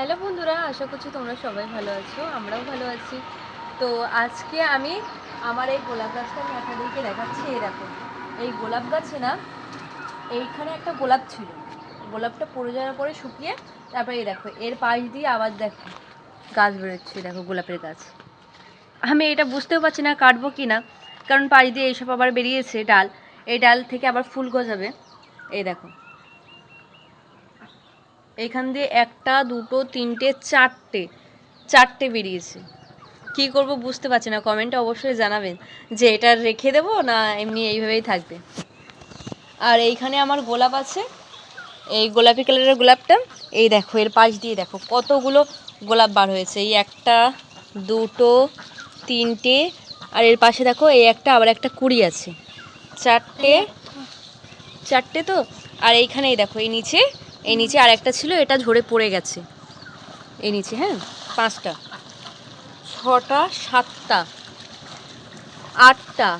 Hello বন্ধুরা, আশা করছি তোমরা সবাই ভালো আছো, আমরাও ভালো আছি। তো আজকে আমি আমার এই গোলাপ গাছটা আমি আপনাদেরকে দেখাচ্ছি, এই দেখো। এই গোলাপ গাছে না, এইখানে একটা গোলাপ ছিল। গোলাপটা পড়ে যাওয়ার পরে শুকিয়ে, তারপরে এই দেখো, এর পাশ দিয়ে আবার দেখো, গাছ বেরোচ্ছে দেখো গোলাপের গাছ। আমি এটা বুঝতেও পারছি না, কাটবো কি না, কারণ পাশ দিয়ে এইসব আবার বেরিয়েছে ডাল। এই ডাল থেকে আবার ফুল গজাবে। এই দেখো এখান দিয়ে একটা, দুটো, তিনটে, চারটে চারটে বেরিয়েছে। কি করব বুঝতে পারছি না কমেন্টে অবশ্যই জানাবেন যে এটা রেখে দেবো না এমনি এইভাবেই থাকবে। আর এইখানে আমার গোলাপ আছে, এই গোলাপি কালারের গোলাপটা, এই দেখো, এর পাশ দিয়ে দেখো, কতগুলো গোলাপ বার হয়েছে। এই একটা, দুটো, তিনটে, আর এর পাশে দেখো, এই একটা, আবার একটা কুড়ি আছে। চারটে চারটে তো? আর এইখানেই দেখো, এই নিচে এই নিচে আর একটা ছিল, এটা ঝরে পড়ে গেছে। এই নিচে হ্যাঁ পাঁচটা। ছটা, সাতটা, আটটা।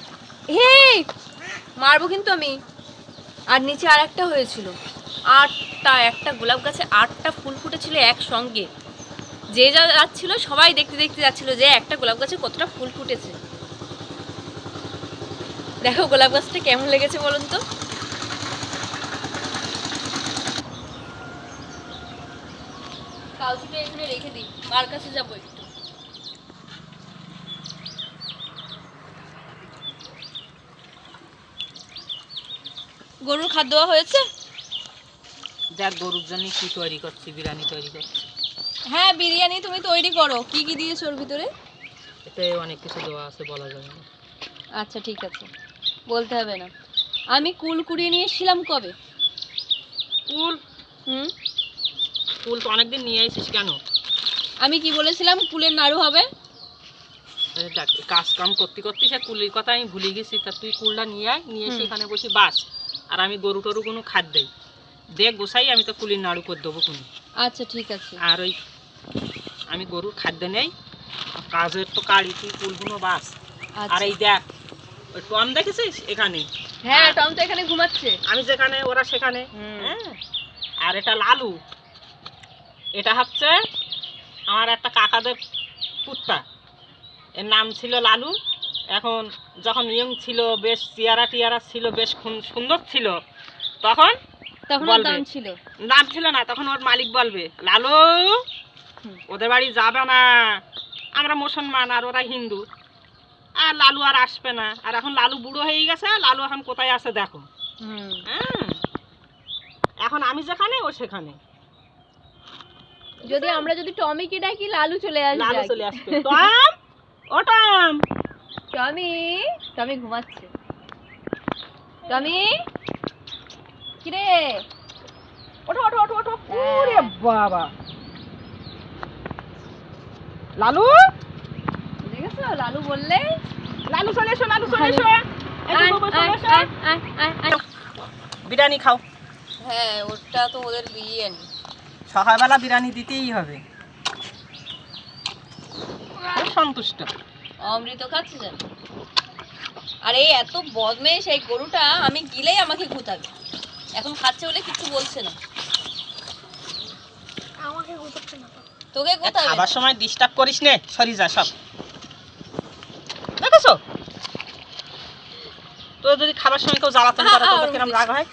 হে মারবো কিন্তু আমি। আর নিচে আর একটা হয়েছিল। আটটা, একটা গোলাপ গাছে আটটা ফুল ফুটেছিল একসঙ্গে। যে যা যাচ্ছিল, সবাই দেখতে দেখতে যাচ্ছিল যে একটা গোলাপ গাছে কতটা ফুল ফুটেছে। দেখো গোলাপ গাছটা কেমন লেগেছে বলুন তো। কাউচিটা এখানে রেখে দিই। মার কাছে যাব একটু। গরুর খাদ্য দেওয়া হয়েছে? দেখ গরুর জন্য কি তৈরি করছি বিরিয়ানি তৈরি করছি। হ্যাঁ বিরিয়ানি তুমি তৈরি করো। কি কি দিয়েছ ওর ভিতরে? এতে অনেক কিছু দেওয়া আছে বলা যাবে না। আচ্ছা ঠিক আছে। বলতে হবে না। আমি কুল কুড়িয়ে নিয়ে এসেছিলাম কবে? কুল? হুম? ফুল তো অনেকদিন নিয়ে আসিস কেন? আমি কি বলেছিলাম কুলের নাড়ু হবে? দেখ কাজ কাম করতে করতে সে কুলির কথা আমি ভুলে গেছি তা তুই কুলটা নিয়ে আয় নিয়ে এসে। এখানে বসে বাস আর আমি গরু টরু কোনো খাদ্য দেই। দেখ গোসাই আমি তো কুলির নাড়ু করে দেবো কোনো আচ্ছা ঠিক আছে। আর ওই আমি গরুর খাদ্য নেই কাজের তো কাড়ি তুই কুলগুলো বাস। আর আচ্ছা এই দেখ ওই টম দেখেছিস এখানে? হ্যাঁ টম তো এখানে ঘুমাচ্ছে। আমি যেখানে ওরা সেখানে। হ্যাঁ? আর এটা লালু। এটা হচ্ছে আমার একটা কাকাদের কুত্তা। এর নাম ছিল লালু। এখন যখন ইয়ং ছিল বেশ চেয়ারা টিয়ারা ছিল বেশ সুন্দর ছিল তখন তখন দাম ছিল? নাম ছিল না তখন ওর মালিক বলবে লালু ওদের বাড়ি যাবে না। আমরা মুসলমান আর ওরা হিন্দু। আর লালু আর আসবে না। আর এখন লালু বুড়ো হয়ে গেছে লালু এখন কোথায় আছে দেখো। হ্যাঁ এখন আমি যেখানে ও সেখানে। যদি আমরা যদি টমিকে ডাকি লালু চলে আসবে। লালু চলে আসবে। টম ও টম। টমি টমি ঘুমাচ্ছে। টমি কিরে? ওঠো ওঠো ওঠো ওঠো। হ্যাঁ। ওরে বাবা। লালু? গেছো? লালু বললে? লালু চলে এসো লালু চলে এসো। বিরিয়ানি খাও। হ্যাঁ ওটা তো ওদের বিরিয়ানি। সকালবেলা বিরিয়ানি দিতেই হবে। খুব সন্তুষ্ট। অমৃত খাচ্ছে যেন। আর এই এত বদমেশ এই গরুটা আমি গিলেই আমাকে গুতাবে। এখন খাচ্ছে বলে কিছু বলছে না। তোকে গোতাবে? খাবার সময় ডিস্টার্ব করিস নে সরি যা সব। দেখেছ? তো যদি খাবার সময় কেউ জ্বালাতন করে তোদের কিরম রাগ হয়?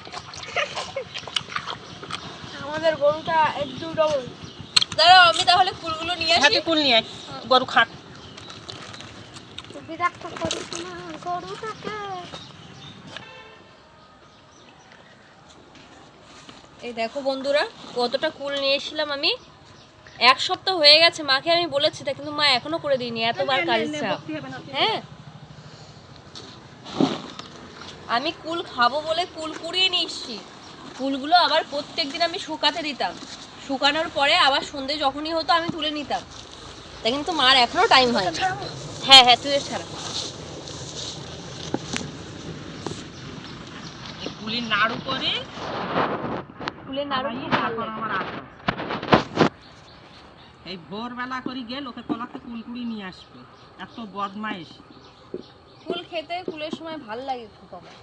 আমাদের গরুটা একটু ডবল দাঁড়াও আমি তাহলে ফুলগুলো নিয়ে আসি। তুই কুল নিয়ে। গরু খাট এই দেখো বন্ধুরা কতটা কুল নিয়ে এসেছিলাম আমি। এক সপ্তাহ হয়ে গেছে মাকে আমি বলেছি তা কিন্তু মা এখনও করে দিইনি এতবার চাপ হ্যাঁ। আমি কুল খাব বলে কুল কুড়িয়ে নিয়ে এসছি। কুলগুলো আবার প্রত্যেক দিন আমি শুকাতে দিতাম। শুকানোর পরে আবার সন্ধে যখনই হতো আমি তুলে নিতাম। তা কিন্তু মার এখনও টাইম হয় হ্যাঁ হ্যাঁ তুই ছাড়া এই নাড়ু করে কুলের নাড়ু তারপর আমার আসবে। এই ভোরবেলা করে গিয়ে লোকে তলাতে কুলকুড়ি নিয়ে আসবে। এত বদমাইশ। কুল খেতে কুলের সময় ভালো লাগে খুব আমার।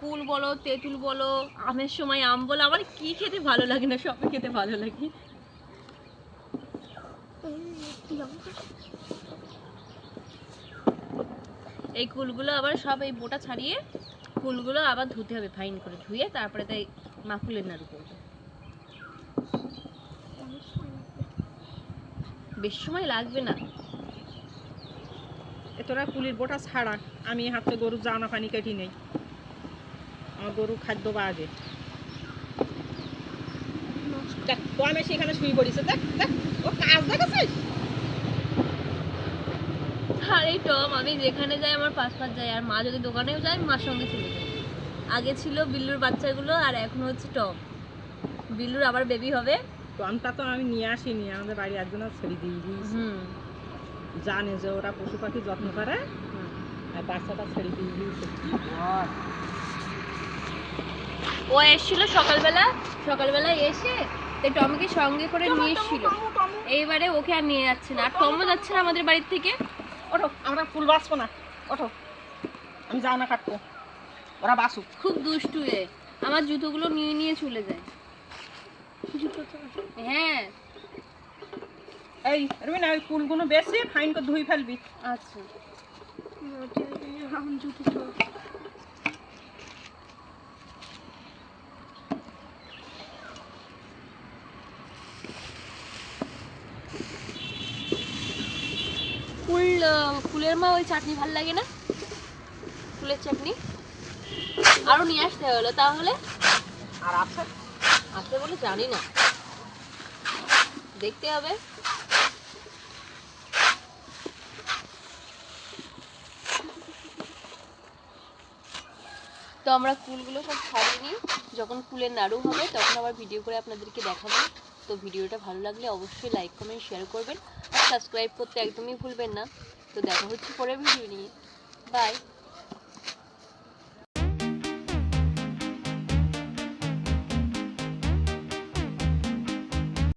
কুল বলো, তেঁতুল বলো, আমের সময় আম বলো, আমার কি খেতে ভালো লাগে না, সবই খেতে ভালো লাগে। এই কুলগুলো আবার সব এই বোটা ছাড়িয়ে কুলগুলো আবার ধুতে হবে ফাইন করে ধুয়ে তারপরে তাই মাকুলের নাড়ু করবে। বেশি সময় লাগবে না। তোরা কুলির বোটা ছাড়া, আমি হাতে গরুর জানা পানি কেটে নেই। আমার গরু খাদ্য বা আগে। দেখ সেখানে শুয়ে পড়িছে দেখ দেখ ও কাজ দেখেছিস? আর এই টম আমি যেখানে যাই আমার পাশ পাশ যাই আর মা যদি দোকানেও যায় মার সঙ্গে চলে যায় আগে ছিল বিল্লুর বাচ্চাগুলো আর এখন হচ্ছে টম। বিল্লুর আবার বেবি হবে। তো আমটা তো আমি নিয়ে আসিনি আমাদের বাড়ি একজন ছেড়ে দিয়ে দিয়েছি জানে যে ওরা পশু পাখি যত্ন করে আর বাচ্চাটা ছেড়ে দিয়ে দিয়েছে ও এসেছিল সকালবেলা সকালবেলা এসে তাই টমকে সঙ্গে করে নিয়ে এসেছিল। এইবারে ওকে আর নিয়ে যাচ্ছে না। আর টমও যাচ্ছে না আমাদের বাড়ির থেকে। ওঠো আমরা ফুল বাঁচবো না। ওঠো। আমি যাও না কাটবো। ওরা বাসুক খুব দুষ্টু এ। আমার জুতোগুলো নিয়ে নিয়ে চলে যায়। হ্যাঁ। এই রবিনা ওই ফুলগুলো বেশি ফাইন করে ধুই ফেলবি। আচ্ছা। ফুল ফুলের মা ওই চাটনি ভালো লাগে না? ফুলের চাটনি। আরও নিয়ে আসতে হলো তাহলে। আর আছে? আসতে বলে জানি না। দেখতে হবে। তো আমরা কুলগুলো সব ছাড়িয়ে নিই যখন কুলের নাড়ু হবে তখন আবার ভিডিও করে আপনাদেরকে দেখাবো। তো ভিডিওটা ভালো লাগলে অবশ্যই লাইক কমেন্ট শেয়ার করবেন। আর সাবস্ক্রাইব করতে একদমই ভুলবেন না। তো দেখা হচ্ছে পরের ভিডিও নিয়ে। বাই